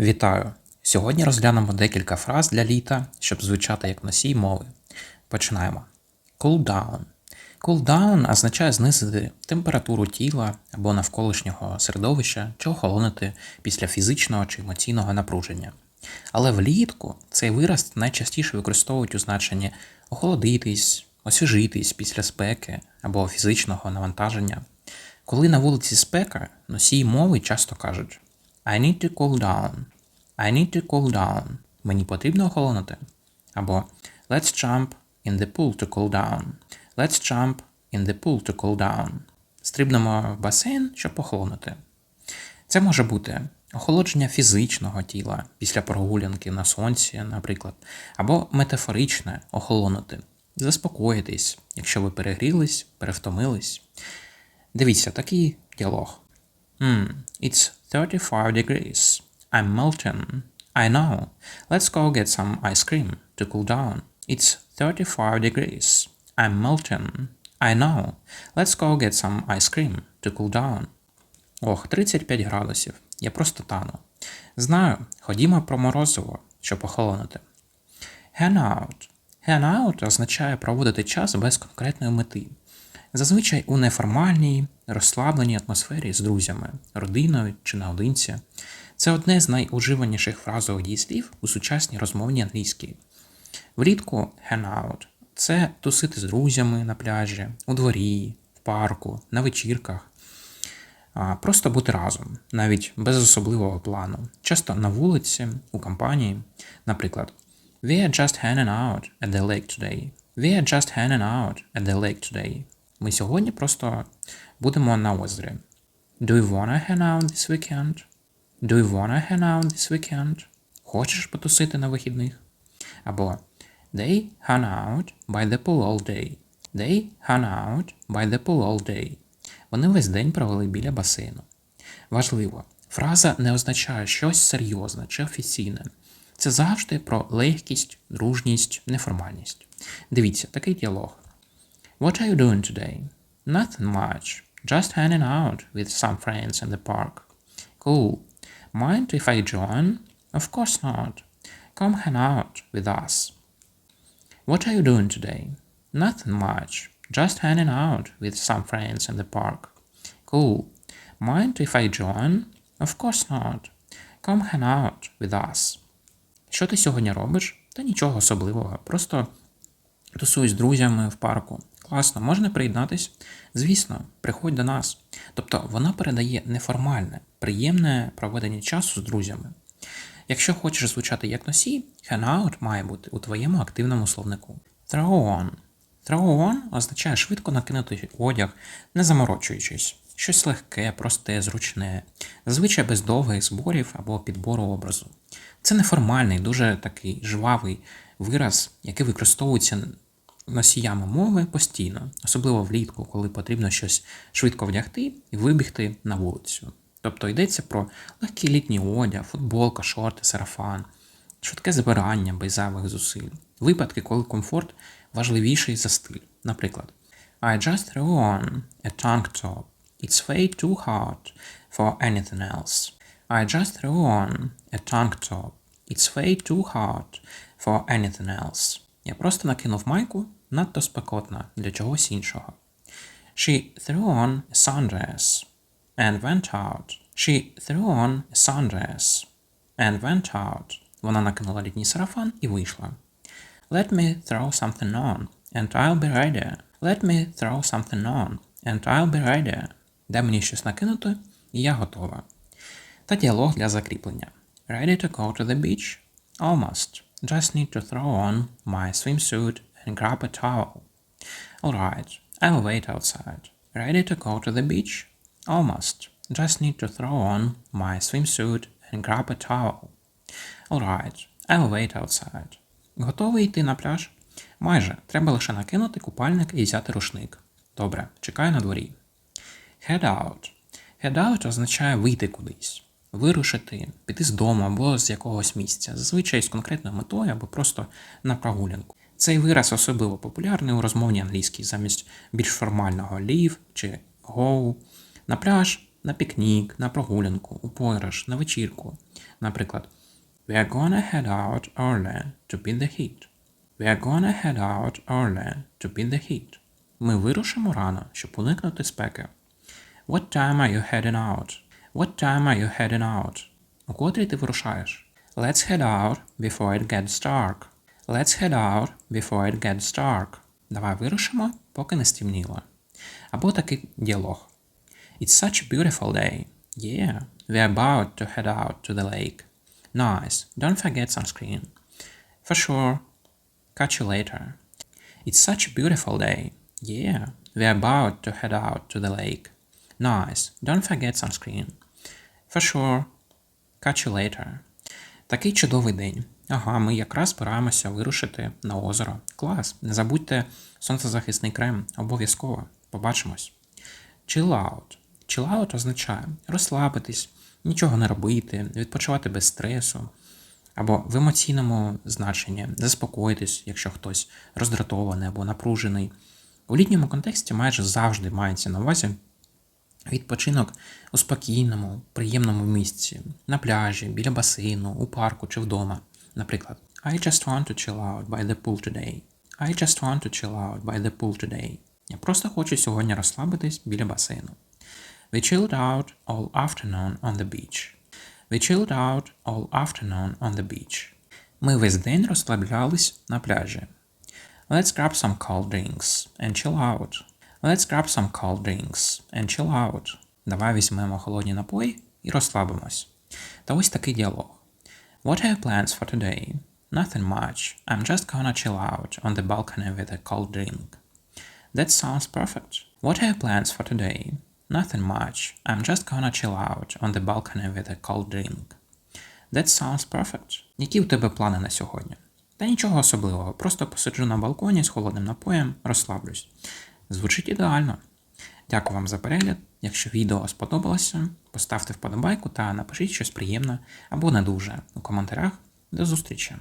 Вітаю! Сьогодні розглянемо декілька фраз для літа, щоб звучати як носій мови. Починаємо. Cool down. Cool down означає знизити температуру тіла або навколишнього середовища чи охолонити після фізичного чи емоційного напруження. Але влітку цей вираз найчастіше використовують у значенні охолодитись, освіжитись після спеки або фізичного навантаження. Коли на вулиці спека, носії мови часто кажуть I need to cool down. I need to cool down. Мені потрібно охолонути. Або Let's jump in the pool to cool down. Let's jump in the pool to cool down. Стрибнемо в басейн, щоб охолонути. Це може бути охолодження фізичного тіла після прогулянки на сонці, наприклад, або метафоричне охолонути, заспокоїтись, якщо ви перегрілись, перевтомились. Дивіться, такий діалог. Hmm, it's 35 degrees. I'm melting. I know. Let's go get some ice cream to cool down. It's 35 degrees. I'm melting. I know. Let's go get some ice cream to cool down. Ох, 35 градусів. Я просто тану. Знаю, ходімо про морозиво, щоб охолонути. Hang out. Hang out означає проводити час без конкретної мети. Зазвичай у неформальній, розслабленій атмосфері з друзями, родиною чи наодинці. Це одне з найуживаніших фразових дієслів у сучасній розмовній англійській. Влітку hang out – це тусити з друзями на пляжі, у дворі, в парку, на вечірках. Просто бути разом, навіть без особливого плану. Часто на вулиці, у компанії. Наприклад, We are just hanging out at the lake today. We are just hanging out at the lake today. Ми сьогодні просто будемо на озері. Do you wanna hang out this weekend? Do you wanna hang out this weekend? Хочеш потусити на вихідних? Або They hung out by the pool all day. They hung out by the pool all day. Вони весь день провели біля басейну. Важливо, фраза не означає щось серйозне чи офіційне. Це завжди про легкість, дружність, неформальність. Дивіться, такий діалог. What are you doing today? Nothing much. Just hanging out with some friends in the park. Cool. Mind if I join? Of course not. Come hang out with us. What are you doing today? Nothing much. Just hanging out with some friends in the park. Cool. Mind if I join? Of course not. Come hang out with us. Що ти сьогодні робиш? Та нічого особливого. Просто тусуюсь з друзями в парку. Класно, можна приєднатись? Звісно, приходь до нас. Тобто вона передає неформальне, приємне проведення часу з друзями. Якщо хочеш звучати як носій, hangout має бути у твоєму активному словнику. Throw on. Throw on означає швидко накинути одяг, не заморочуючись. Щось легке, просте, зручне, зазвичай без довгих зборів або підбору образу. Це неформальний, дуже такий жвавий вираз, який використовується носіями мови постійно, особливо влітку, коли потрібно щось швидко вдягти і вибігти на вулицю. Тобто йдеться про легкий літній одяг, футболка, шорти, сарафан, швидке збирання без зайвих зусиль. Випадки, коли комфорт важливіший за стиль. Наприклад, I just threw on a tank top. It's way too hot for anything else. I just threw on a tank top. It's way too hot for anything else. Я просто накинув майку надто спекотна для чогось іншого. She threw on a sundress and went out. She threw on a sundress and went out. Вона накинула літній сарафан і вийшла. Let me throw something on, and I'll be ready. Let me throw something on, and I'll be ready. Дай мені щось накинути, і я готова. Та діалог для закріплення. Ready to go to the beach? Almost. Just need to throw on my swimsuit and grab a towel. Alright, I'll wait outside. Ready to go to the beach? Almost. Just need to throw on my swimsuit and grab a towel. Alright, I'll wait outside. Готовий йти на пляж? Майже. Треба лише накинути купальник і взяти рушник. Добре, чекаю на дворі. Head out. Head out означає вийти кудись, вирушити, піти з дому або з якогось місця, зазвичай з конкретною метою або просто на прогулянку. Цей вираз особливо популярний у розмовній англійській замість більш формального leave чи go. На пляж на пікнік, на прогулянку, у подорож, на вечірку. Наприклад, We are gonna head out early to beat the heat. We are gonna head out early to beat the heat. Ми вирушимо рано, щоб уникнути спеки. What time are you heading out? What time are you heading out? У котрій ти вирушаєш? Let's head out before it gets dark. Let's head out before it gets dark. Давай вирушимо, поки не стемніло. Або такий діалог. It's such a beautiful day. Yeah, we're about to head out to the lake. Nice. Don't forget sunscreen. For sure. Catch you later. It's such a beautiful day. Yeah, we're about to head out to the lake. Nice. Don't forget sunscreen. For sure. Catch you later. Такий чудовий день. Ага, ми якраз збираємося вирушити на озеро. Клас. Не забудьте сонцезахисний крем. Обов'язково. Побачимось. Chill out. Chill out означає розслабитись, нічого не робити, відпочивати без стресу. Або в емоційному значенні заспокоїтись, якщо хтось роздратований або напружений. У літньому контексті майже завжди мається на увазі відпочинок у спокійному, приємному місці, на пляжі, біля басейну, у парку чи вдома. Наприклад, I just want to chill out by the pool today. I just want to chill out by the pool today. Я просто хочу сьогодні розслабитись біля басейну. We chilled out all afternoon on the beach. We chilled out all afternoon on the beach. Ми весь день розслаблялись на пляжі. Let's grab some cold drinks and chill out. Let's grab some cold drinks and chill out. Давай візьмемо холодні напої і розслабимось. Та ось такий діалог. What are your plans for today? Nothing much. I'm just gonna chill out on the balcony with a cold drink. That sounds perfect. What are your plans for today? Nothing much. I'm just gonna chill out on the balcony with a cold drink. That sounds perfect. Які у тебе плани на сьогодні? Та нічого особливого, просто посиджу на балконі з холодним напоєм, розслаблюсь. Звучить ідеально. Дякую вам за перегляд. Якщо відео сподобалося, поставте вподобайку та напишіть щось приємне або не дуже у коментарях. До зустрічі!